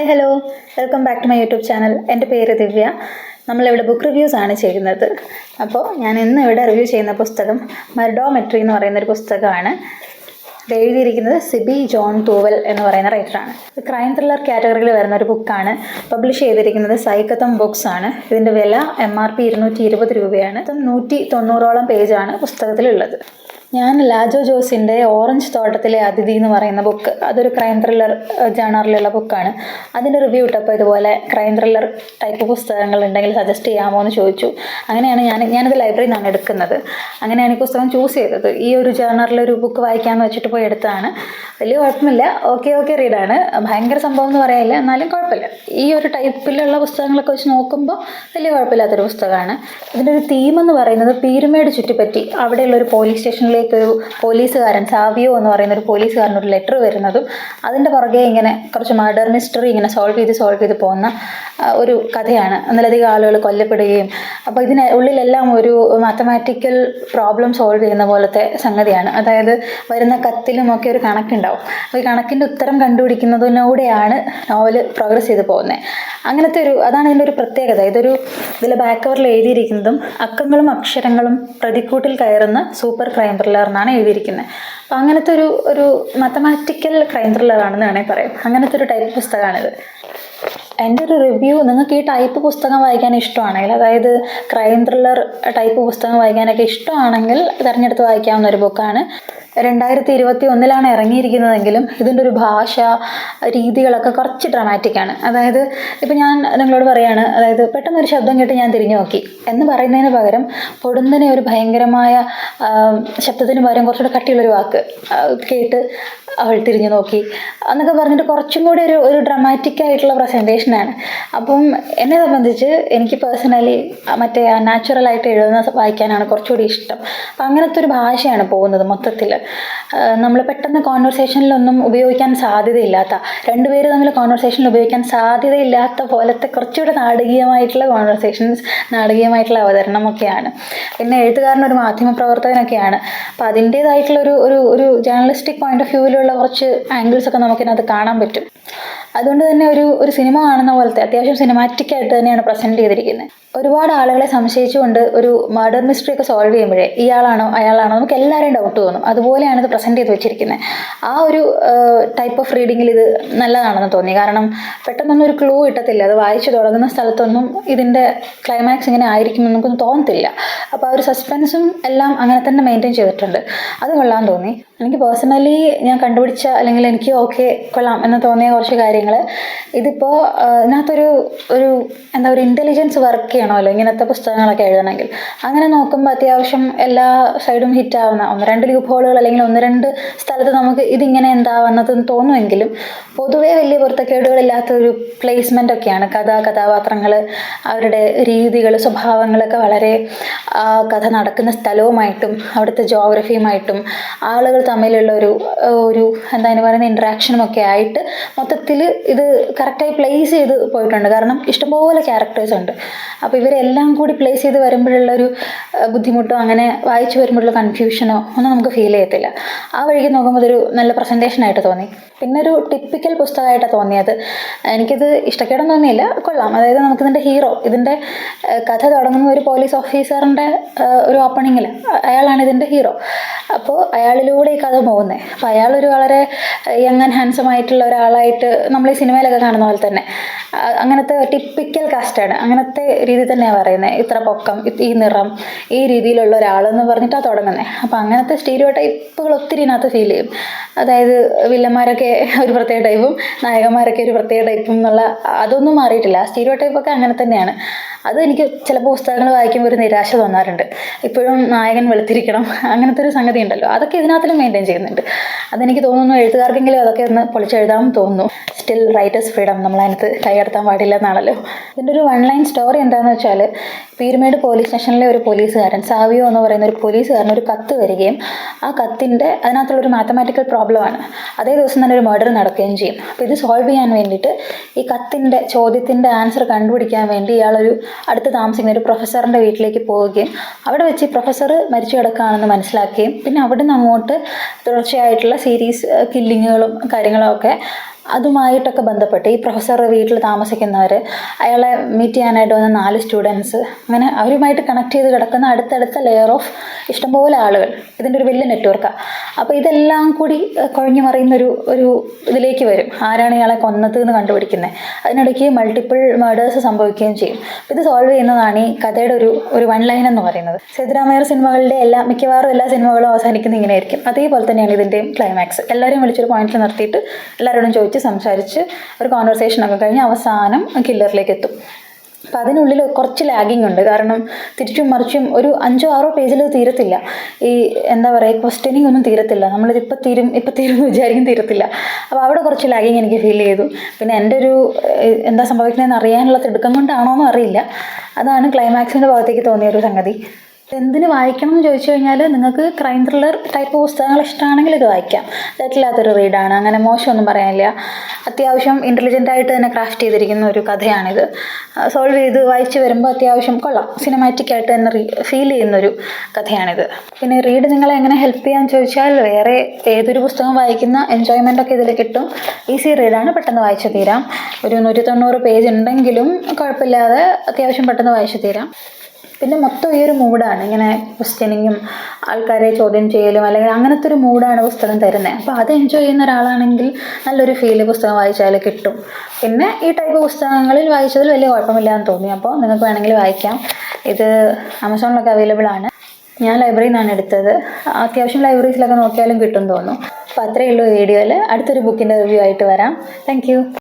Hi hello welcome back to my YouTube channel എന്റെ പേര് ദിവ്യ. നമ്മളിവിടെ ബുക്ക് റിവ്യൂസ് ആണ് ചെയ്യുന്നത്. അപ്പോൾ ഞാൻ ഇന്ന് ഇവിടെ റിവ്യൂ ചെയ്യുന്ന പുസ്തകം മർഡോമെട്രി എന്ന് പറയുന്നൊരു പുസ്തകമാണ്. ഇത് എഴുതിയിരിക്കുന്നത് സിബി ജോൺ തൂവൽ എന്ന് പറയുന്ന റൈറ്ററാണ് ക്രൈം ത്രില്ലർ കാറ്റഗറിയിൽ വരുന്ന ഒരു ബുക്കാണ് പബ്ലിഷ് ചെയ്തിരിക്കുന്നത് സൈക്കത്തം ബുക്സ് ആണ്. ഇതിന്റെ വില എം ആർ പി ഇരുന്നൂറ്റി ഇരുപത് രൂപയാണ്. നൂറ്റി തൊണ്ണൂറോളം പേജാണ് പുസ്തകത്തിലുള്ളത്. ഞാൻ ലാജോ ജോസിന്റെ ഓറഞ്ച് തോട്ടത്തിലെ അതിഥി എന്ന് പറയുന്ന ബുക്ക് അതൊരു ക്രൈം ത്രില്ലർ ജേണറിലുള്ള ബുക്കാണ് അതിന്റെ റിവ്യൂ ഇട്ടപ്പോൾ ഇതുപോലെ ക്രൈം ത്രില്ലർ ടൈപ്പ് പുസ്തകങ്ങൾ ഉണ്ടെങ്കിൽ സജസ്റ്റ് ചെയ്യാമോ എന്ന് ചോദിച്ചു. അങ്ങനെയാണ് ഞാൻ ഞാനത് ലൈബ്രറിയിൽ നിന്നാണ് എടുക്കുന്നത്. അങ്ങനെയാണ് ഈ പുസ്തകം ചൂസ് ചെയ്തത്. ഈ ഒരു ജേണറിലൊരു ബുക്ക് വായിക്കാമെന്ന് വെച്ചിട്ട് പോയി എടുത്തതാണ്. വലിയ കുഴപ്പമില്ല. ഓക്കെ ഓക്കെ റീഡാണ് ഭയങ്കര സംഭവം എന്ന് പറയാനില്ല. എന്നാലും കുഴപ്പമില്ല. ഈ ഒരു ടൈപ്പിലുള്ള പുസ്തകങ്ങളൊക്കെ വെച്ച് നോക്കുമ്പോൾ വലിയ കുഴപ്പമില്ലാത്തൊരു പുസ്തകമാണ്. ഇതിന്റെ ഒരു തീം എന്ന് പറയുന്നത് പീരുമേട് ചുറ്റിപ്പറ്റി അവിടെയുള്ള ഒരു പോലീസ് സ്റ്റേഷനിലേക്ക് ഒരു പോലീസുകാരൻ സാവിയോ എന്ന് പറയുന്ന ഒരു പോലീസുകാരൻ ഒരു ലെറ്റർ വരുന്നതും അതിന്റെ പുറകെ ഇങ്ങനെ കുറച്ച് മർഡർ മിസ്റ്ററി ഇങ്ങനെ സോൾവ് ചെയ്ത് സോൾവ് ചെയ്ത് പോകുന്ന ഒരു കഥയാണ്. ഒന്നിലധികം ആളുകൾ കൊല്ലപ്പെടുകയും അപ്പോൾ ഇതിന് ഉള്ളിലെല്ലാം ഒരു മാത്തമാറ്റിക്കൽ പ്രോബ്ലം സോൾവ് ചെയ്യുന്ന പോലത്തെ സംഗതിയാണ്. അതായത് വരുന്ന കത്തിലും ഒക്കെ ഒരു കണക്കുണ്ടാവും. അപ്പോൾ ഈ കണക്കിന്റെ ഉത്തരം കണ്ടുപിടിക്കുന്നതിനൂടെയാണ് നോവൽ പ്രോഗ്രസ് ചെയ്ത് പോകുന്നത്. അങ്ങനത്തെ ഒരു അതാണ് ഇതിന്റെ ഒരു പ്രത്യേകത. ഇതൊരു ഇതിൽ ബാക്ക് കവറിൽ എഴുതിയിരിക്കുന്നതും അക്കങ്ങളും അക്ഷരങ്ങളും പ്രതിക്കൂട്ടിൽ കയറുന്ന സൂപ്പർ ക്രൈം ത്രില്ലർ എന്നാണ് എഴുതിയിരിക്കുന്നത്. അപ്പോൾ അങ്ങനത്തെ ഒരു ഒരു മാത്തമാറ്റിക്കൽ ക്രൈം ത്രില്ലർ ത്രില്ലറാണെന്ന് വേണമെങ്കിൽ പറയാം. അങ്ങനത്തെ ഒരു ടൈപ്പ് പുസ്തകമാണിത്. എന്റെ ഒരു റിവ്യൂ നിങ്ങൾക്ക് ഈ ടൈപ്പ് പുസ്തകം വായിക്കാൻ ഇഷ്ടമാണെങ്കിൽ അതായത് ക്രൈം ത്രില്ലർ ടൈപ്പ് പുസ്തകം വായിക്കാനൊക്കെ ഇഷ്ടമാണെങ്കിൽ തിരഞ്ഞെടുത്ത് വായിക്കാവുന്ന ഒരു ബുക്കാണ് രണ്ടായിരത്തി ഇരുപത്തി ഒന്നിലാണ് ഇറങ്ങിയിരിക്കുന്നതെങ്കിലും ഇതിന്റെ ഒരു ഭാഷ രീതികളൊക്കെ കുറച്ച് ഡ്രമാറ്റിക്കാണ് അതായത് ഇപ്പം ഞാൻ നിങ്ങളോട് പറയാണ് അതായത് പെട്ടെന്നൊരു ശബ്ദം കേട്ട് ഞാൻ തിരിഞ്ഞു നോക്കി. എന്ന് പറയുന്നതിന് പകരം പൊടുന്നനെ ഒരു ഭയങ്കരമായ ശബ്ദത്തിന് പകരം കുറച്ചുകൂടെ കട്ടിയുള്ളൊരു വാക്ക് കേട്ട് അവൾ തിരിഞ്ഞു നോക്കി. എന്നൊക്കെ പറഞ്ഞിട്ട് കുറച്ചും കൂടി ഒരു ഒരു ഡ്രമാറ്റിക് ആയിട്ടുള്ള പ്രസന്റേഷനാണ് അപ്പം എന്നെ സംബന്ധിച്ച് എനിക്ക് പേഴ്സണലി മറ്റേ നാച്ചുറലായിട്ട് എഴുതുന്ന വായിക്കാനാണ് കുറച്ചുകൂടി ഇഷ്ടം. അപ്പം അങ്ങനത്തെ ഒരു ഭാഷയാണ് പോകുന്നത് മൊത്തത്തിൽ നമ്മൾ പെട്ടെന്ന് കോൺവെർസേഷനിലൊന്നും ഉപയോഗിക്കാൻ സാധ്യതയില്ലാത്ത രണ്ടുപേര് തമ്മിൽ കോൺവെർസേഷനിൽ ഉപയോഗിക്കാൻ സാധ്യതയില്ലാത്ത പോലത്തെ കുറച്ചുകൂടെ നാടകീയമായിട്ടുള്ള കോൺവെർസേഷൻസ് നാടകീയമായിട്ടുള്ള അവതരണമൊക്കെയാണ്. പിന്നെ എഴുത്തുകാരൻ ഒരു മാധ്യമ പ്രവർത്തകനൊക്കെയാണ് അപ്പം അതിന്റേതായിട്ടുള്ള ഒരു ഒരു ഒരു ജേർണലിസ്റ്റിക് പോയിന്റ് ഓഫ് വ്യൂവിലുള്ള കുറച്ച് ആംഗിൾസ് ഒക്കെ നമുക്കിതിനകത്ത് കാണാൻ പറ്റും. അതുകൊണ്ട് തന്നെ ഒരു ഒരു സിനിമ കാണുന്ന പോലത്തെ അത്യാവശ്യം സിനിമാറ്റിക് ആയിട്ട് തന്നെയാണ് പ്രസന്റ് ചെയ്തിരിക്കുന്നത് ഒരുപാട് ആളുകളെ സംശയിച്ചുകൊണ്ട് ഒരു മർഡർ മിസ്റ്ററി ഒക്കെ സോൾവ് ചെയ്യുമ്പോഴേ ഇയാളാണോ അയാളാണോ നമുക്ക് എല്ലാവരെയും ഡൗട്ട് തോന്നും. അതുപോലെയാണ് ഇത് പ്രസന്റ് ചെയ്ത് വെച്ചിരിക്കുന്നത് ആ ഒരു ടൈപ്പ് ഓഫ് റീഡിങ്ങിൽ ഇത് നല്ലതാണെന്ന് തോന്നി. കാരണം പെട്ടെന്നൊന്നും ഒരു ക്ലൂ കിട്ടത്തില്ല. അത് വായിച്ചു തുടങ്ങുന്ന സ്ഥലത്തൊന്നും ഇതിന്റെ ക്ലൈമാക്സ് ഇങ്ങനെ ആയിരിക്കും എന്ന് നമുക്കൊന്നും തോന്നത്തില്ല. അപ്പോൾ ആ ഒരു സസ്പെൻസും എല്ലാം അങ്ങനെ തന്നെ മെയിന്റെയിൻ ചെയ്തിട്ടുണ്ട്. അത് കൊള്ളാൻ തോന്നി. എനിക്ക് പേഴ്സണലി ഞാൻ കണ്ടുപിടിച്ച അല്ലെങ്കിൽ എനിക്ക് ഓക്കെ കൊള്ളാം എന്ന് തോന്നിയ കുറച്ച് കാര്യങ്ങൾ ഇതിപ്പോൾ ഇതിനകത്തൊരു ഒരു എന്താ ഒരു ഇന്റലിജൻസ് വർക്ക് ചെയ്യണമല്ലോ ഇങ്ങനത്തെ പുസ്തകങ്ങളൊക്കെ എഴുതണമെങ്കിൽ. അങ്ങനെ നോക്കുമ്പോൾ അത്യാവശ്യം എല്ലാ സൈഡും ഹിറ്റാവുന്ന ഒന്ന് രണ്ട് ലൂപ്പ് ഹോളുകൾ അല്ലെങ്കിൽ ഒന്ന് രണ്ട് സ്ഥലത്ത് നമുക്ക് ഇതിങ്ങനെ എന്താവുന്നതെന്ന് തോന്നുമെങ്കിലും പൊതുവേ വലിയ പൊരുത്തക്കേടുകളില്ലാത്ത ഒരു പ്ലേസ്മെന്റ് ഒക്കെയാണ്. കഥ കഥാപാത്രങ്ങൾ അവരുടെ രീതികൾ സ്വഭാവങ്ങളൊക്കെ വളരെ കഥ നടക്കുന്ന സ്ഥലവുമായിട്ടും അവിടുത്തെ ജോഗ്രഫിയുമായിട്ടും ആളുകൾ തമ്മിലുള്ള ഒരു ഒരു എന്താ അതിന് പറയുന്ന ഇൻട്രാക്ഷനും ഒക്കെ ആയിട്ട് മൊത്തത്തിൽ ഇത് കറക്റ്റായി പ്ലേസ് ചെയ്ത് പോയിട്ടുണ്ട്. കാരണം ഇഷ്ടംപോലെ ക്യാരക്ടേഴ്സ് ഉണ്ട്. അപ്പോൾ ഇവരെല്ലാം കൂടി പ്ലേസ് ചെയ്ത് വരുമ്പോഴുള്ള ഒരു ബുദ്ധിമുട്ടോ അങ്ങനെ വായിച്ചു വരുമ്പോഴുള്ള കൺഫ്യൂഷനോ ഒന്നും നമുക്ക് ഫീൽ ചെയ്യത്തില്ല. ആ വഴിക്ക് നോക്കുമ്പോൾ ഇതൊരു നല്ല പ്രസന്റേഷൻ ആയിട്ട് തോന്നി. പിന്നെ ഒരു ടിപ്പിക്കൽ പുസ്തകമായിട്ടാണ് തോന്നിയത്. എനിക്കിത് ഇഷ്ടക്കേടം തോന്നിയില്ല. കൊള്ളാം. അതായത് നമുക്കിതിന്റെ ഹീറോ ഇതിന്റെ കഥ തുടങ്ങുന്ന ഒരു പോലീസ് ഓഫീസറിന്റെ ഒരു ഓപ്പണിങ്ങിൽ അയാളാണ് ഇതിന്റെ ഹീറോ അപ്പോൾ അയാളിലൂടെ കഥ പോകുന്നത് അപ്പോൾ അയാളൊരു വളരെ യങ് ആൻഡ് ഹാൻസം ആയിട്ടുള്ള ഒരാളായിട്ട് നമ്മൾ ഈ സിനിമയിലൊക്കെ കാണുന്ന പോലെ തന്നെ. അങ്ങനത്തെ ടിപ്പിക്കൽ കാസ്റ്റാണ് അങ്ങനത്തെ രീതി തന്നെയാണ് പറയുന്നത് ഇത്ര പൊക്കം ഈ നിറം ഈ രീതിയിലുള്ള ഒരാളെന്ന് പറഞ്ഞിട്ടാണ് തുടങ്ങുന്നത് അപ്പം അങ്ങനത്തെ സ്റ്റീരിയോ ടൈപ്പുകൾ ഒത്തിരി ഇതിനകത്ത് ഫീൽ ചെയ്യും. അതായത് വില്ലന്മാരൊക്കെ ഒരു പ്രത്യേക ടൈപ്പും നായകന്മാരൊക്കെ ഒരു പ്രത്യേക ടൈപ്പും എന്നുള്ള അതൊന്നും മാറിയിട്ടില്ല. സ്റ്റീരിയോ ടൈപ്പൊക്കെ അങ്ങനെ തന്നെയാണ്. അത് എനിക്ക് ചില പുസ്തകങ്ങൾ വായിക്കുമ്പോൾ ഒരു നിരാശ തോന്നാറുണ്ട്. ഇപ്പോഴും നായകൻ വെളുത്തിരിക്കണം അങ്ങനത്തെ ഒരു സംഗതി ഉണ്ടല്ലോ അതൊക്കെ ഇതിനകത്തിലും മെയിന്റെയിൻ ചെയ്യുന്നുണ്ട്. അതെനിക്ക് തോന്നുന്നു എഴുത്തുകാർക്കെങ്കിലും അതൊക്കെ ഒന്ന് പൊളിച്ചെഴുതാൻ തോന്നുന്നു. സ്റ്റിൽ റൈറ്റേഴ്സ് ഫ്രീഡം നമ്മളതിനകത്ത് കൈയടത്താൻ പാടില്ല എന്നാണല്ലോ. ഇതിന്റെ ഒരു വൺ ലൈൻ സ്റ്റോറി എന്താണെന്ന് വെച്ചാൽ പീരുമേട് പോലീസ് സ്റ്റേഷനിലെ ഒരു പോലീസുകാരൻ സാവിയോ എന്ന് പറയുന്ന ഒരു പോലീസുകാരൻ ഒരു കത്ത് വരികയും ആ കത്തിന്റെ അതിനകത്തുള്ള ഒരു മാത്തമാറ്റിക്കൽ പ്രോബ്ലമാണ് അതേ ദിവസം തന്നെ ഒരു മർഡർ നടക്കുകയും ചെയ്യും. അപ്പോൾ ഇത് സോൾവ് ചെയ്യാൻ വേണ്ടിയിട്ട് ഈ കത്തിന്റെ ചോദ്യത്തിന്റെ ആൻസർ കണ്ടുപിടിക്കാൻ വേണ്ടി ഇയാളൊരു അടുത്ത് താമസിക്കുന്ന ഒരു പ്രൊഫസറിന്റെ വീട്ടിലേക്ക് പോവുകയും അവിടെ വെച്ച് ഈ പ്രൊഫസർ മരിച്ചു കിടക്കുകയാണെന്ന് മനസ്സിലാക്കുകയും പിന്നെ അവിടെ നിന്ന് അങ്ങോട്ട് തുടർച്ചയായിട്ടുള്ള സീരീസ് കില്ലിങ്ങുകളും കാര്യങ്ങളും ഒക്കെ അതുമായിട്ടൊക്കെ ബന്ധപ്പെട്ട് ഈ പ്രൊഫസറുടെ വീട്ടിൽ താമസിക്കുന്നവർ അയാളെ മീറ്റ് ചെയ്യാനായിട്ട് വന്ന നാല് സ്റ്റുഡൻസ് അങ്ങനെ അവരുമായിട്ട് കണക്ട് ചെയ്ത് കിടക്കുന്ന അടുത്തടുത്ത ലെയർ ഓഫ് ഇഷ്ടംപോലെ ആളുകൾ. ഇതിന്റെ ഒരു വലിയ നെറ്റ്വർക്കാണ് അപ്പോൾ ഇതെല്ലാം കൂടി കുഴഞ്ഞു മറിയുന്ന ഒരു ഒരു ഇതിലേക്ക് വരും. ആരാണ് ഇയാളെ കൊന്നത് എന്ന് കണ്ടുപിടിക്കുന്നത് അതിനിടയ്ക്ക് മൾട്ടിപ്പിൾ മേഡേഴ്സ് സംഭവിക്കുകയും ചെയ്യും. ഇത് സോൾവ് ചെയ്യുന്നതാണ് ഈ കഥയുടെ ഒരു ഒരു വൺ ലൈൻ എന്ന് പറയുന്നത്. സിദ്ധരാമയ്യർ സിനിമകളുടെ എല്ലാ മിക്കവാറും എല്ലാ സിനിമകളും അവസാനിക്കുന്നത് ഇങ്ങനെയായിരിക്കും. അതേപോലെ തന്നെയാണ് ഇതിന്റെയും ക്ലൈമാക്സ് എല്ലാവരെയും വിളിച്ചൊരു പോയിന്റിൽ നിർത്തിയിട്ട് എല്ലാവരോടും ചോദിച്ച് സംസാരിച്ച് ഒരു കോൺവെർസേഷൻ ഒക്കെ കഴിഞ്ഞ് അവസാനം കില്ലറിലേക്ക് എത്തും. അപ്പം അതിനുള്ളിൽ കുറച്ച് ലാഗിങ് ഉണ്ട്. കാരണം തിരിച്ചും മറിച്ചും ഒരു അഞ്ചോ ആറോ പേജിൽ തീരത്തില്ല. ഈ എന്താ പറയുക ക്വസ്റ്റ്യനിങ് ഒന്നും തീരത്തില്ല. നമ്മളിത് ഇപ്പം തീരും ഇപ്പം തീരും എന്ന് വിചാരിക്കും തീരത്തില്ല. അപ്പോൾ അവിടെ കുറച്ച് ലാഗിങ് എനിക്ക് ഫീൽ ചെയ്തു. പിന്നെ എന്റെ ഒരു എന്താ സംഭവിക്കുന്നതെന്ന് അറിയാനുള്ള തിടുക്കം കൊണ്ടാണോ എന്നും അറിയില്ല. അതാണ് ക്ലൈമാക്സിന്റെ ഭാഗത്തേക്ക് തോന്നിയ ഒരു സംഗതി. എന്തിന് വായിക്കണം എന്ന് ചോദിച്ചു കഴിഞ്ഞാൽ നിങ്ങൾക്ക് ക്രൈം ത്രില്ലർ ടൈപ്പ് പുസ്തകങ്ങൾ ഇഷ്ടമാണെങ്കിൽ ഇത് വായിക്കാം. തെറ്റില്ലാത്തൊരു റീഡാണ് അങ്ങനെ മോശമൊന്നും പറയാനില്ല. അത്യാവശ്യം ഇന്റലിജന്റ് ആയിട്ട് തന്നെ ക്രാഫ്റ്റ് ചെയ്തിരിക്കുന്ന ഒരു കഥയാണിത്. സോൾവ് ചെയ്ത് വായിച്ച് വരുമ്പോൾ അത്യാവശ്യം കൊള്ളാം. സിനിമാറ്റിക് ആയിട്ട് തന്നെ ഫീൽ ചെയ്യുന്നൊരു കഥയാണിത്. പിന്നെ റീഡ് നിങ്ങളെ എങ്ങനെ ഹെൽപ്പ് ചെയ്യാന്ന് ചോദിച്ചാൽ വേറെ ഏതൊരു പുസ്തകം വായിക്കുന്ന എൻജോയ്മെന്റ് ഒക്കെ ഇതിൽ കിട്ടും. ഈസി റീഡാണ് പെട്ടെന്ന് വായിച്ചു തീരാം. ഒരു നൂറ്റി തൊണ്ണൂറ് പേജ് ഉണ്ടെങ്കിലും കുഴപ്പമില്ലാതെ അത്യാവശ്യം പെട്ടെന്ന് വായിച്ചു തീരാം. പിന്നെ മൊത്തം ഈ ഒരു മൂഡാണ്. ഇങ്ങനെ ക്വസ്റ്റ്യനിങ്ങും ആൾക്കാരെ ചോദ്യം ചെയ്യലും അല്ലെങ്കിൽ അങ്ങനത്തെ ഒരു മൂഡാണ് പുസ്തകം തരുന്നത് അപ്പോൾ അത് എൻജോയ് ചെയ്യുന്ന ഒരാളാണെങ്കിൽ നല്ലൊരു ഫീൽ പുസ്തകം വായിച്ചാൽ കിട്ടും. പിന്നെ ഈ ടൈപ്പ് പുസ്തകങ്ങളിൽ വായിച്ചതിൽ വലിയ കുഴപ്പമില്ല എന്ന് തോന്നി. അപ്പോൾ നിങ്ങൾക്ക് വേണമെങ്കിൽ വായിക്കാം. ഇത് ആമസോണിലൊക്കെ അവൈലബിൾ ആണ്. ഞാൻ ലൈബ്രറിയിൽ നിന്നാണ് എടുത്തത്. അത്യാവശ്യം ലൈബ്രറീസിലൊക്കെ നോക്കിയാലും കിട്ടും തോന്നുന്നു. അപ്പോൾ അത്രയേ ഉള്ളൂ വീഡിയോയിൽ അടുത്തൊരു ബുക്കിന്റെ റിവ്യൂ ആയിട്ട് വരാം. താങ്ക്